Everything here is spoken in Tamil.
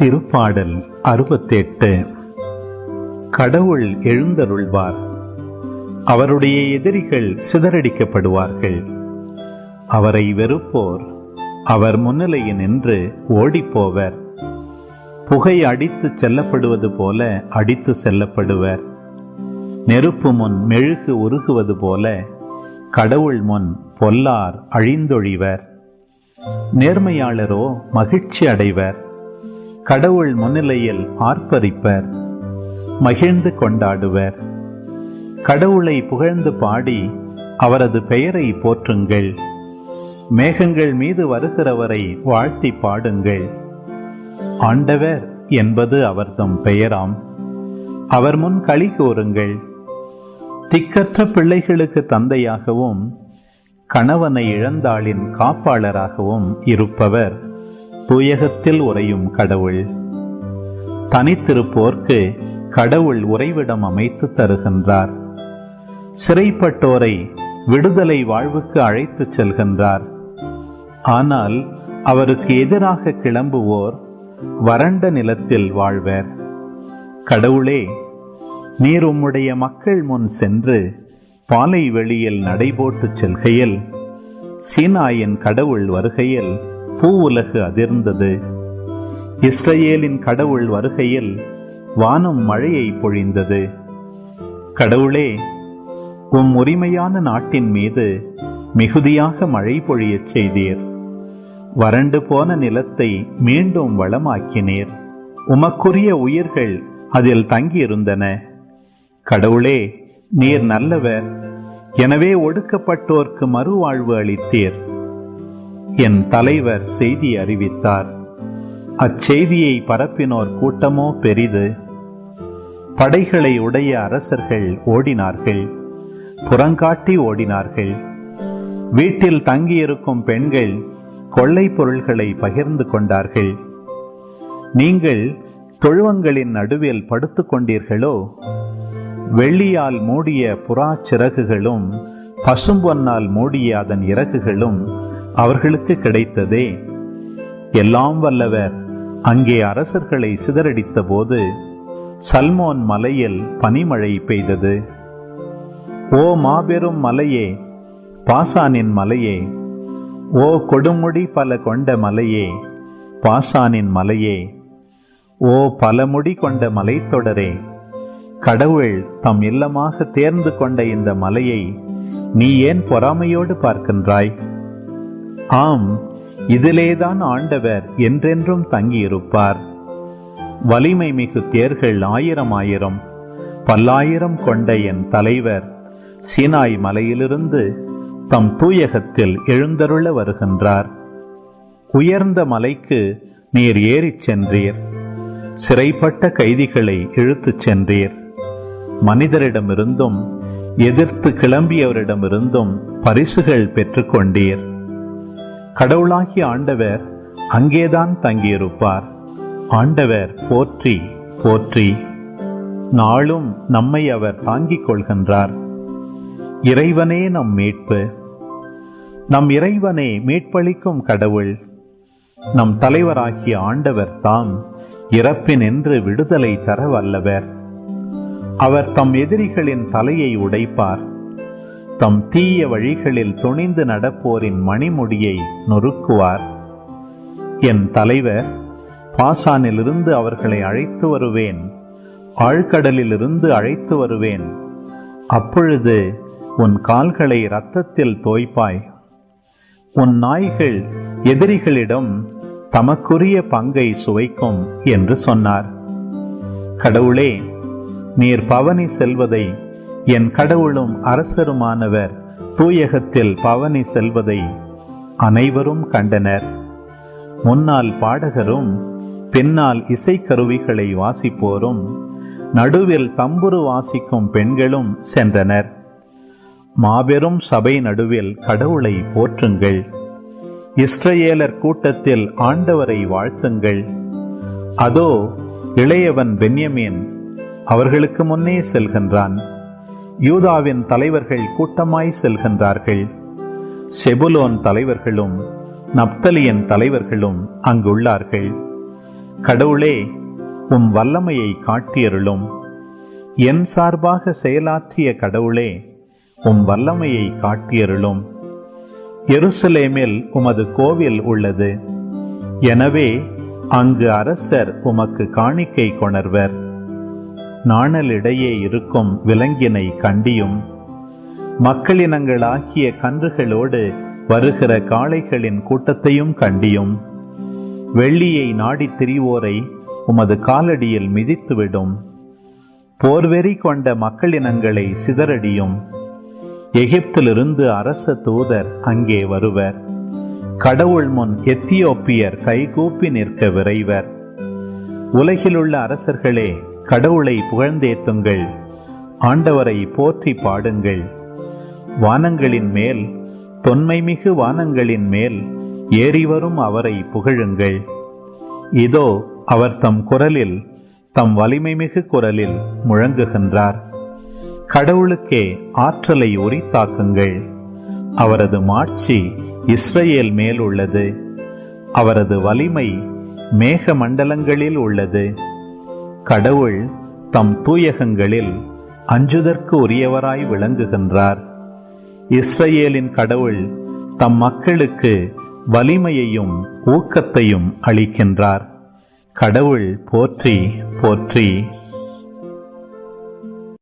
திருப்பாடல் அறுபத்தெட்டு. கடவுள் எழுந்தருள்வார். அவருடைய எதிரிகள் சிதறடிக்கப்படுவார்கள். அவரை வெறுப்போர் அவர் முன்னிலையில் நின்று ஓடிப்போவர். புகை அடித்துச் செல்லப்படுவது போல அடித்து செல்லப்படுவர். நெருப்பு முன் மெழுகு உருகுவது போல கடவுள் முன் பொல்லார் அழிந்தொழிவர். நேர்மையாளரோ மகிழ்ச்சி அடைவர். கடவுள் முன்னிலையில் ஆர்ப்பரிப்பர் மகிழ்ந்து கொண்டாடுவர். கடவுளை புகழ்ந்து பாடி அவரது பெயரை போற்றுங்கள். மேகங்கள் மீது வருகிறவரை வாழ்த்தி பாடுங்கள். ஆண்டவர் என்பது அவர்தம் பெயராம். அவர் முன் களி கூறுங்கள். திக்கற்ற பிள்ளைகளுக்கு தந்தையாகவும் கணவனை இழந்தாளின் காப்பாளராகவும் இருப்பவர். தூயகத்தில் உறையும் கடவுள். தனித்திருப்போர்க்கு கடவுள் உறைவிடம் அமைத்து தருகின்றார். சிறைப்பட்டோரை விடுதலை வாழ்வுக்கு அழைத்துச் செல்கின்றார். ஆனால் அவருக்கு எதிராக கிளம்புவோர் வறண்ட நிலத்தில் வாழ்வர். கடவுளே நீர் உம்முடைய மக்கள் முன் சென்று பாலை வெளியில் நடைபோட்டுச் செல்கையில் சீனாயின் கடவுள் வருகையில் பூவுலகு அதிர்ந்தது. இஸ்ரேலின் கடவுள் வருகையில் வானம் மழையை பொழிந்தது. கடவுளே உம் உரிமையான நாட்டின் மீது மிகுதியாக மழை பொழியச் செய்தீர். வறண்டு போன நிலத்தை மீண்டும் வளமாக்கினீர். உமக்குரிய உயிர்கள் அதில் தங்கியிருந்தன. கடவுளே நீர் நல்லவர். எனவே ஒடுக்கப்பட்டோர்க்கு மறுவாழ்வு அளித்தீர். என் தலைவர் செய்தி அறிவித்தார். அச்செய்தியை பரப்பினோர் கூட்டமோ பெரிது. படைகளை உடைய அரசர்கள் ஓடினார்கள். புறங்காட்டி ஓடினார்கள். வீட்டில் தங்கியிருக்கும் பெண்கள் கொள்ளை பொருள்களை பகிர்ந்து கொண்டார்கள். நீங்கள் தொழுவங்களின் நடுவில் படுத்து கொண்டீர்களோ? வெள்ளியால் மூடிய புறா சிறகுகளும் பசும்பொன்னால் மூடிய அதன் இறகுகளும் அவர்களுக்கு கிடைத்ததே. எல்லாம் வல்லவர். அங்கே அரசர்களை சிதறடித்த போது சல்மோன் மலையில் பனிமழை பெய்தது. ஓ மாபெரும் மலையே பாசானின் மலையே ஓ கொடுமுடி பல கொண்ட மலையே பாசானின் மலையே ஓ பலமுடி கொண்ட மலைத்தொடரே கடவுள் தம் இல்லமாக தேர்ந்து கொண்ட இந்த மலையை நீ ஏன் பொறாமையோடு பார்க்கின்றாய்? ஆம் இதிலேதான் ஆண்டவர் என்றென்றும் தங்கியிருப்பார். வலிமை மிகு தேர்கள் ஆயிரம் ஆயிரம் பல்லாயிரம் கொண்ட என் தலைவர். சீனாய் மலையிலிருந்து தம் தூயகத்தில் எழுந்தருள வருகின்றார். உயர்ந்த மலைக்கு நீர் ஏறிச் சென்றீர். சிறைப்பட்ட கைதிகளை இழுத்துச் சென்றீர். மனிதரிடமிருந்தும் எதிர்த்து கிளம்பியவரிடமிருந்தும் பரிசுகள் பெற்றுக்கொண்டீர் கடவுளாகிய ஆண்டவர் அங்கேதான் தங்கியிருப்பார். ஆண்டவர் போற்றி போற்றி. நாளும் நம்மை அவர் தாங்கிக் கொள்கின்றார். இறைவனே நம் மீட்பு. நம் இறைவனே மீட்பளிக்கும் கடவுள். நம் தலைவராகிய ஆண்டவர் தாம் இறப்பினின்று விடுதலை தர வல்லவர் அவர் தம் எதிரிகளின் தலையை உடைப்பார். தம் தீய வழிகளில் துணிந்து நடப்போரின் மணிமுடியை நொறுக்குவார். என் தலைவர் பாசானிலிருந்து அவர்களை அழைத்து வருவேன். ஆழ்கடலிலிருந்து அழைத்து வருவேன். அப்பொழுது உன் கால்களை இரத்தத்தில் தோய்ப்பாய். உன் நாய்கள் எதிரிகளிடம் தமக்குரிய பங்கை சுவைக்கும் என்று சொன்னார். கடவுளே நீர் பவனி செல்வதை என் கடவுளும் அரசருமானவர் தூயகத்தில் பவனி செல்வதை அனைவரும் கண்டனர். முன்னால் பாடகரும் பின்னால் இசைக்கருவிகளை வாசிப்போரும் நடுவில் தம்புரு வாசிக்கும் பெண்களும் சென்றனர். மாபெரும் சபை நடுவில் கடவுளை போற்றுங்கள். இஸ்ரேலர் கூட்டத்தில் ஆண்டவரை வாழ்த்துங்கள். அதோ இளையவன் பென்யமீன் அவர்களுக்கு முன்னே செல்கின்றான். யூதாவின் தலைவர்கள் கூட்டமாய் செல்கின்றார்கள். செபுலோன் தலைவர்களும் நப்தலியன் தலைவர்களும் அங்குள்ளார்கள். கடவுளே உம் வல்லமையை காட்டியருளும். என் சார்பாக செயலாற்றிய கடவுளே உம் வல்லமையை காட்டியருளும். எருசலேமில் உமது கோவில் உள்ளது. எனவே அங்கு அரசர் உமக்கு காணிக்கை கொணர்வர். நாணலிடையே இருக்கும் விலங்கினை கண்டியும். மக்களினங்களாகிய கன்றுகளோடு வருகிற காளைகளின் கூட்டத்தையும் கண்டியும். வெள்ளியை நாடித் திரிவோரை உமது காலடியில் மிதித்துவிடும். போர்வெறி கொண்ட மக்களினங்களை சிதறடியும். எகிப்திலிருந்து அரச தூதர் அங்கே வருவர். கடவுள் முன் எத்தியோப்பியர் கைகூப்பி நிற்க விரைவர். உலகிலுள்ள அரசர்களே கடவுளை புகழ்ந்தேத்துங்கள். ஆண்டவரை போற்றி பாடுங்கள். வானங்களின் மேல் தொன்மைமிகு வானங்களின் மேல் ஏறிவரும் அவரை புகழுங்கள். இதோ அவர் தம் குரலில் தம் வலிமைமிகு குரலில் முழங்குகின்றார். கடவுளுக்கே ஆற்றலை உரித்தாக்குங்கள். அவரது மாட்சி இஸ்ரேல் மேல் உள்ளது அவரது வலிமை மேக மண்டலங்களில் உள்ளது. கடவுள் தம் தூயகங்களில் அஞ்சுதற்கு உரியவராய் விளங்குகின்றார். இஸ்ரேலின் கடவுள் தம் மக்களுக்கு வலிமையையும் ஊக்கத்தையும் அளிக்கின்றார். கடவுள் போற்றி போற்றி